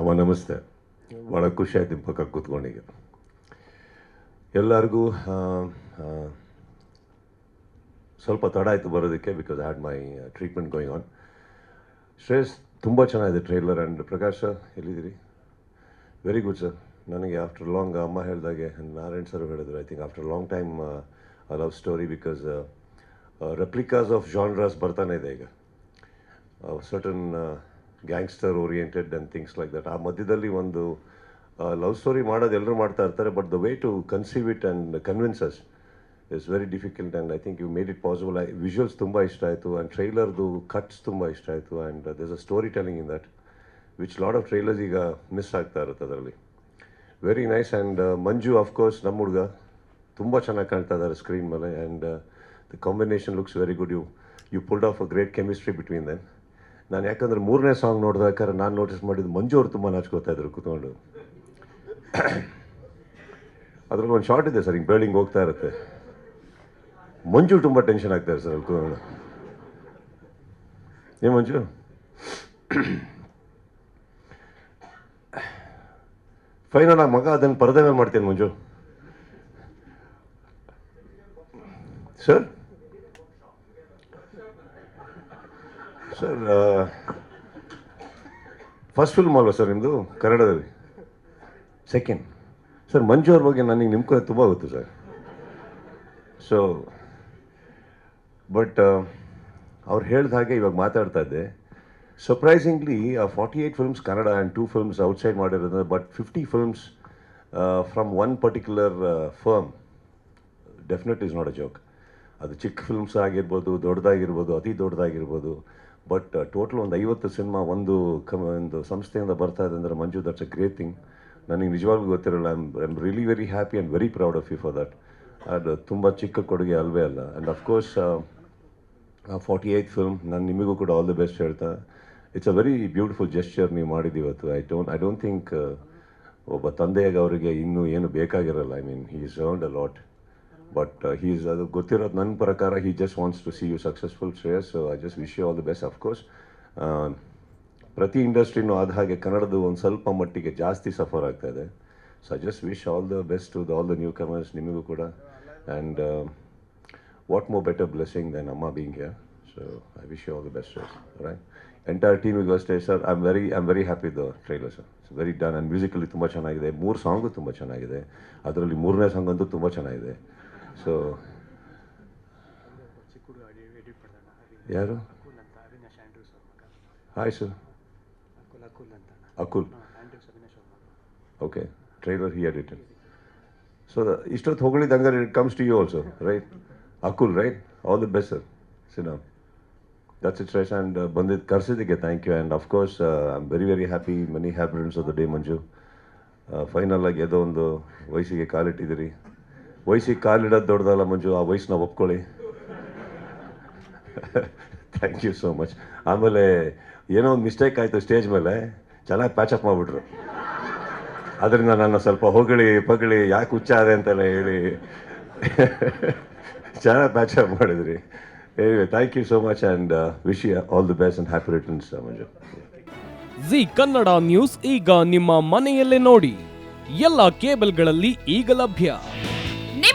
ಅಮ್ಮ, ನಮಸ್ತೆ. ಭಾಳ ಖುಷಿ ಆಯ್ತು ನಿಮ್ಮ ಪಕ್ಕ ಕೂತ್ಕೊಂಡೀಗ ಎಲ್ಲರಿಗೂ ಸ್ವಲ್ಪ ತಡ ಆಯಿತು ಬರೋದಕ್ಕೆ because I had my treatment going on Shreyas, ತುಂಬ ಚೆನ್ನಾಗಿದೆ ಟ್ರೈಲರ್ ಆ್ಯಂಡ್ ಪ್ರಕಾಶ್ ಎಲ್ಲಿದ್ದೀರಿ? ವೆರಿ ಗುಡ್ ಸರ್ ನನಗೆ ಆಫ್ಟರ್ ಲಾಂಗ್ ಅಮ್ಮ ಹೇಳಿದಾಗೆ ನಾರಾಯಣ್ ಸರ್ ಹೇಳಿದ್ರು I think after long time love story because replicas of genres ಬರ್ತಾನೆ ಇದೆ ಈಗ. Certain gangster oriented and things like that ಆ ಮಧ್ಯದಲ್ಲಿ ಒಂದು ಲವ್ ಸ್ಟೋರಿ ಮಾಡೋದು ಎಲ್ಲರೂ ಮಾಡ್ತಾ ಇರ್ತಾರೆ but the way to conceive it and as it's very difficult and I think you made it possible I visuals ತುಂಬ ಇಷ್ಟ ಆಯಿತು ಆ್ಯಂಡ್ ಟ್ರೈಲರ್ದು ಕಟ್ಸ್ ತುಂಬ ಇಷ್ಟ ಆಯಿತು and this a story telling in that which lot of trailers ಈಗ miss ಆಗ್ತಾ ಇರುತ್ತೆ ಅದರಲ್ಲಿ. Very nice and Manju of course ನಮ್ಮ ಹುಡುಗ, ತುಂಬ ಚೆನ್ನಾಗಿ ಕಾಣ್ತಾ ಇದ್ದಾರೆ ಸ್ಕ್ರೀನ್ ಮೇಲೆ and the combination looks very good you you pulled off a great chemistry between then ನಾನು ಯಾಕಂದ್ರೆ ಮೂರನೇ ಸಾಂಗ್ ನೋಡಿದಾಕಾರೆ ನಾನು ನೋಟಿಸ್ ಮಾಡಿದ್ದು ಮಂಜು ಅವರು ತುಂಬ ನಾಚ್ಕೋತಾ ಇದ್ರು ಕೂತ್ಕೊಂಡು. ಅದ್ರಲ್ಲಿ ಒಂದು ಶಾರ್ಟ್ ಇದೆ ಸರ್, ಹಿಂಗೆ ಬೇಳಿಂಗ್ ಹೋಗ್ತಾ ಇರುತ್ತೆ. ಮಂಜು ತುಂಬ ಟೆನ್ಷನ್ ಆಗ್ತಾರೆ ಸರ್ ಅಲ್ಲಿ ಕೂತ್ಕೊಂಡು. ಮಂಜು? ಫೈನಲ್ ಆಗಿ ಮಗ ಅದನ್ನು ಪರದೆ ಮೇಲೆ ಮಾಡ್ತೀನಿ Manju? Sir sir first film ಅಲ್ವಾ ಸರ್ ನಿಮ್ಮದು ಕನ್ನಡದಲ್ಲಿ? ಸೆಕೆಂಡ್ ಸರ್ ಮಂಜು ಅವ್ರ ಬಗ್ಗೆ ನನಗೆ ನಿಮ್ಮ ಕಡೆ ತುಂಬ ಗೊತ್ತು ಸರ್ ಸೊ ಬಟ್ ಅವ್ರು ಹೇಳಿದ ಹಾಗೆ ಇವಾಗ ಮಾತಾಡ್ತಾ ಇದ್ದೆ. ಸರ್ಪ್ರೈಸಿಂಗ್ಲಿ ಆ forty eight films Kannada and two films outside ಮಾಡಿರೋದು but fifty films from one particular firm definite is not a joke ಅದು ಚಿಕ್ಕ ಫಿಲ್ಮ್ಸ್ ಆಗಿರ್ಬೋದು, ದೊಡ್ಡದಾಗಿರ್ಬೋದು, ಅತಿ ದೊಡ್ಡದಾಗಿರ್ಬೋದು. ಬಟ್ ಟೋಟಲ್ ಒಂದು ಐವತ್ತು ಸಿನಿಮಾ ಒಂದು ಕಮ್, ಒಂದು ಸಂಸ್ಥೆಯಿಂದ ಬರ್ತಾ ಇದೆ ಅಂದರೆ Manju that's a great thing ನನಗೆ ನಿಜವಾಗ್ಲೂ ಗೊತ್ತಿರಲ್ಲ I am really very happy and very proud of you for that ಅದು ತುಂಬ ಚಿಕ್ಕ ಕೊಡುಗೆ ಅಲ್ವೇ ಅಲ್ಲ. And of course forty eight film ನಾನು ನಿಮಗೂ ಕೂಡ ಆಲ್ ದಿ ಬೆಸ್ಟ್ ಹೇಳ್ತಾ. It's a very beautiful gesture ನೀವು ಮಾಡಿದ್ದು ಇವತ್ತು. I don't I don't think ಒಬ್ಬ ತಂದೆಯಾಗ ಅವರಿಗೆ ಇನ್ನೂ ಏನು ಬೇಕಾಗಿರಲ್ಲ. I mean he is earned a lot but he's ಅದು ಗೊತ್ತಿರೋದು ನನ್ನ ಪ್ರಕಾರ he just wants to see you successful Shreyas. I just wish you all the best of course ಪ್ರತಿ ಇಂಡಸ್ಟ್ರಿನೂ ಆದ ಹಾಗೆ ಕನ್ನಡದು ಒಂದು ಸ್ವಲ್ಪ ಮಟ್ಟಿಗೆ ಜಾಸ್ತಿ ಸಫರ್ ಆಗ್ತಾ ಇದೆ. So I just wish all the best to the all the newcomers ನಿಮಗೂ ಕೂಡ. And what more better blessing then ಅಮ್ಮ being here so I wish you all the best right entire team is ಅಷ್ಟೇ sir I am very I am very happy the trailer sir very done and musically ತುಂಬ ಚೆನ್ನಾಗಿದೆ. ಮೂರು song ತುಂಬ ಚೆನ್ನಾಗಿದೆ. ಅದರಲ್ಲಿ ಮೂರನೇ song ಅಂತೂ ತುಂಬ ಚೆನ್ನಾಗಿದೆ. ಸೊ ಯಾರು? Hi sir Akul okay trailer here return so ಇಷ್ಟೊತ್ತು ಹೊಗಳಿದ ಹಂಗಾರೆ it comes to you also right Akul right all the best sir ಸಿನಾಮ್ that's it right and ಬಂದಿದ್ದು ಕರ್ಸಿದ್ದಕ್ಕೆ thank you and of course I am very very happy money happiness of the day Manju final ಆಗಿ ಯಾವುದೋ ಒಂದು ವಯಸ್ಸಿಗೆ ಕಾಲಿಟ್ಟಿದ್ದೀರಿ. ವಯಸ್ಸಿಗೆ ಕಾಲಿಡೋದು ದೊಡ್ಡದಲ್ಲ ಮಂಜು, ಆ ವಯಸ್ಸನ್ನ ಒಪ್ಕೊಳ್ಳಿ. ಥ್ಯಾಂಕ್ ಯು ಸೋ ಮಚ್ ಆಮೇಲೆ ಏನೋ ಒಂದು ಮಿಸ್ಟೇಕ್ ಆಯಿತು ಸ್ಟೇಜ್ ಮೇಲೆ, ಚೆನ್ನಾಗಿ ಪ್ಯಾಚಪ್ ಮಾಡಿಬಿಟ್ರು. ಅದರಿಂದ ನಾನು ಸ್ವಲ್ಪ ಹೊಗಳಿ ಪಗಳಿ ಯಾಕೆ ಹುಚ್ಚ ಅದೆ ಅಂತೆಲ್ಲ ಹೇಳಿ. ಚೆನ್ನಾಗಿ ಪ್ಯಾಚಪ್ ಮಾಡಿದ್ರಿ. Thank you so much and wish you all the best and happy returns Manju. Zee Kannada news ಈಗ ನಿಮ್ಮ ಮನೆಯಲ್ಲೇ ನೋಡಿ. ಎಲ್ಲ ಕೇಬಲ್ಗಳಲ್ಲಿ ಈಗ ಲಭ್ಯ.